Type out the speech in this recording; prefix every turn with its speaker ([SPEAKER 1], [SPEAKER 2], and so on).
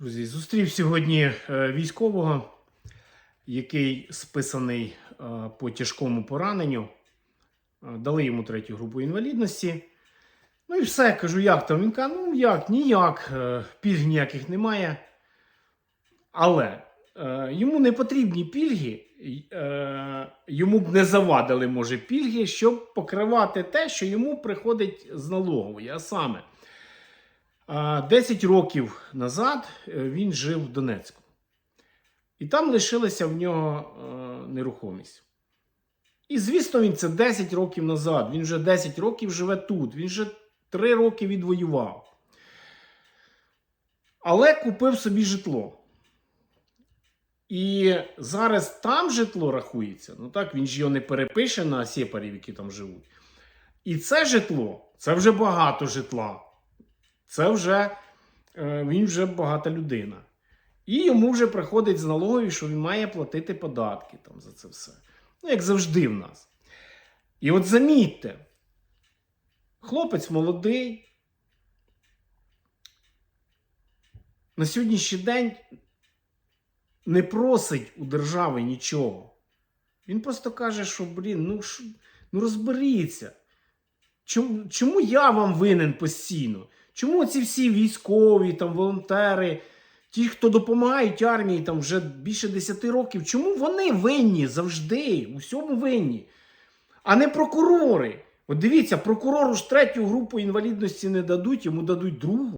[SPEAKER 1] Друзі, зустрів сьогодні е, військового, який списаний е, по тяжкому пораненню. Е, Дали йому третю групу інвалідності. Ну і все, кажу, як там? Він каже, ну як, ніяк, пільг ніяких немає. Але йому не потрібні пільги, йому б не завадили, може, пільги, щоб покривати те, що йому приходить з налогової. А саме, 10 років назад е, він жив в Донецьку. І там лишилася в нього е, нерухомість. І звісно, він це 10 років назад. Він вже 10 років живе тут. Він вже 3 роки відвоював. Але купив собі житло. І зараз там житло рахується. Ну так, він ж його не перепише на сепарів, які там живуть. І це житло, це вже багато житла. Це вже е, він вже багата людина. І йому вже приходить з налогою, що він має платити податки там за це все. Ну, як завжди в нас. І от замітьте, хлопець молодий. На сьогоднішній день не просить у держави нічого. Він просто каже, що, блін, ну, ну розберіться. Чому, чому я вам винен постійно? Чому ці всі військові, там, волонтери, ті, хто допомагають армії там вже більше 10 років, чому вони винні завжди, у всьому винні? А не прокурори. От дивіться, прокурору ж третю групу інвалідності не дадуть, йому дадуть другу.